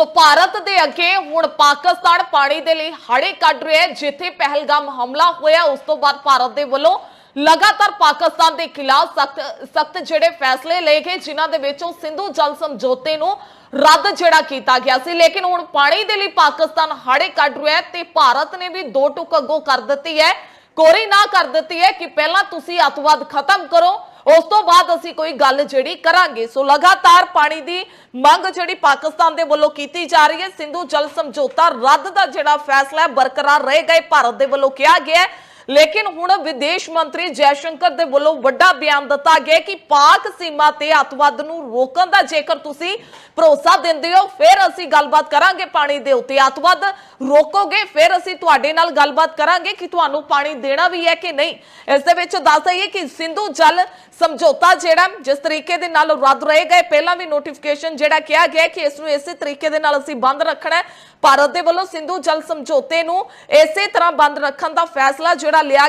ਸੋ ਭਾਰਤ ਦੇ ਅੱਗੇ ਹੁਣ ਪਾਕਿਸਤਾਨ ਪਾਣੀ ਦੇ ਲਈ ਹੜੇ ਕੱਢ ਰਿਹਾ ਹੈ, ਜਿੱਥੇ ਪਹਿਲਗਾਮ ਹਮਲਾ ਹੋਇਆ, ਉਸ ਤੋਂ ਬਾਅਦ ਭਾਰਤ ਦੇ ਵੱਲੋਂ ਲਗਾਤਾਰ ਪਾਕਿਸਤਾਨ ਦੇ ਖਿਲਾਫ ਸਖਤ ਸਖਤ ਜਿਹੜੇ ਫੈਸਲੇ ਲਏ ਗਏ, ਜਿਨ੍ਹਾਂ ਦੇ ਵਿੱਚੋਂ ਸਿੰਧੂ ਜਲ ਸਮਝੌਤੇ ਨੂੰ ਰੱਦ ਜਿਹੜਾ ਕੀਤਾ ਗਿਆ ਸੀ। ਲੇਕਿਨ ਹੁਣ ਪਾਣੀ ਦੇ ਲਈ ਪਾਕਿਸਤਾਨ ਹੜੇ ਕੱਢ ਰਿਹਾ ਹੈ ਤੇ ਭਾਰਤ ਨੇ ਵੀ ਦੋ ਟੁਕ ਅੱਗੋਂ ਕਰ ਦਿੱਤੀ ਹੈ ਕੋਰੀ ਨਾ ਕਰ ਦਿੱਤੀ ਹੈ ਕਿ ਪਹਿਲਾਂ ਤੁਸੀਂ ਅੱਤਵਾਦ ਖਤਮ ਕਰੋ ਉਸ ਤੋਂ ਬਾਅਦ ਅਸੀਂ ਕੋਈ ਗੱਲ ਜਿਹੜੀ ਕਰਾਂਗੇ। ਸੋ ਲਗਾਤਾਰ ਪਾਣੀ ਦੀ ਮੰਗ ਜਿਹੜੀ ਪਾਕਿਸਤਾਨ ਦੇ ਵੱਲੋਂ ਕੀਤੀ ਜਾ ਰਹੀ ਹੈ। ਸਿੰਧੂ ਜਲ ਸਮਝੌਤਾ ਰੱਦ ਦਾ ਜਿਹੜਾ ਫੈਸਲਾ ਹੈ, ਬਰਕਰਾਰ ਰਹੇਗਾ ਇਹ ਭਾਰਤ ਦੇ ਵੱਲੋਂ ਕਿਹਾ ਗਿਆ ਹੈ ਲੇਕਿਨ ਹੁਣ ਵਿਦੇਸ਼ ਮੰਤਰੀ ਜੈਸ਼ੰਕਰ ਦੇ ਵੱਲੋਂ ਵੱਡਾ ਬਿਆਨ ਦਿੱਤਾ ਗਿਆ ਕਿ ਪਾਕ ਸੀਮਾ ਤੇ ਅੱਤਵਾਦ ਨੂੰ ਰੋਕਣ ਦਾ ਜੇਕਰ ਤੁਸੀਂ ਭਰੋਸਾ ਦਿੰਦੇ ਹੋ, ਫਿਰ ਅਸੀਂ ਗੱਲਬਾਤ ਕਰਾਂਗੇ ਪਾਣੀ ਦੇ ਉੱਤੇ। ਅੱਤਵਾਦ ਰੋਕੋਗੇ, ਫਿਰ ਅਸੀਂ ਤੁਹਾਡੇ ਨਾਲ ਗੱਲਬਾਤ ਕਰਾਂਗੇ ਕਿ ਤੁਹਾਨੂੰ ਪਾਣੀ ਦੇਣਾ ਵੀ ਹੈ ਕਿ ਨਹੀਂ। ਇਸ ਦੇ ਵਿੱਚ ਦੱਸ ਦਈਏ ਕਿ ਸਿੰਧੂ ਜਲ ਸਮਝੌਤਾ ਜਿਹੜਾ ਜਿਸ ਤਰੀਕੇ ਦੇ ਨਾਲ ਰੱਦ ਰਹੇਗਾ ਇਹ ਪਹਿਲਾਂ ਵੀ ਨੋਟੀਫਿਕੇਸ਼ਨ ਜਿਹੜਾ ਕਿਹਾ ਗਿਆ ਕਿ ਇਸ ਨੂੰ ਇਸੇ ਤਰੀਕੇ ਦੇ ਨਾਲ ਅਸੀਂ ਬੰਦ ਰੱਖਣਾ ਹੈ। ਭਾਰਤ ਦੇ ਵੱਲੋਂ ਸਿੰਧੂ ਜਲ ਸਮਝੌਤੇ ਨੂੰ ਇਸੇ ਤਰ੍ਹਾਂ ਬੰਦ ਰੱਖਣ ਦਾ ਫੈਸਲਾ ਜਿਹੜਾ ਲਿਆ ਗਿਆ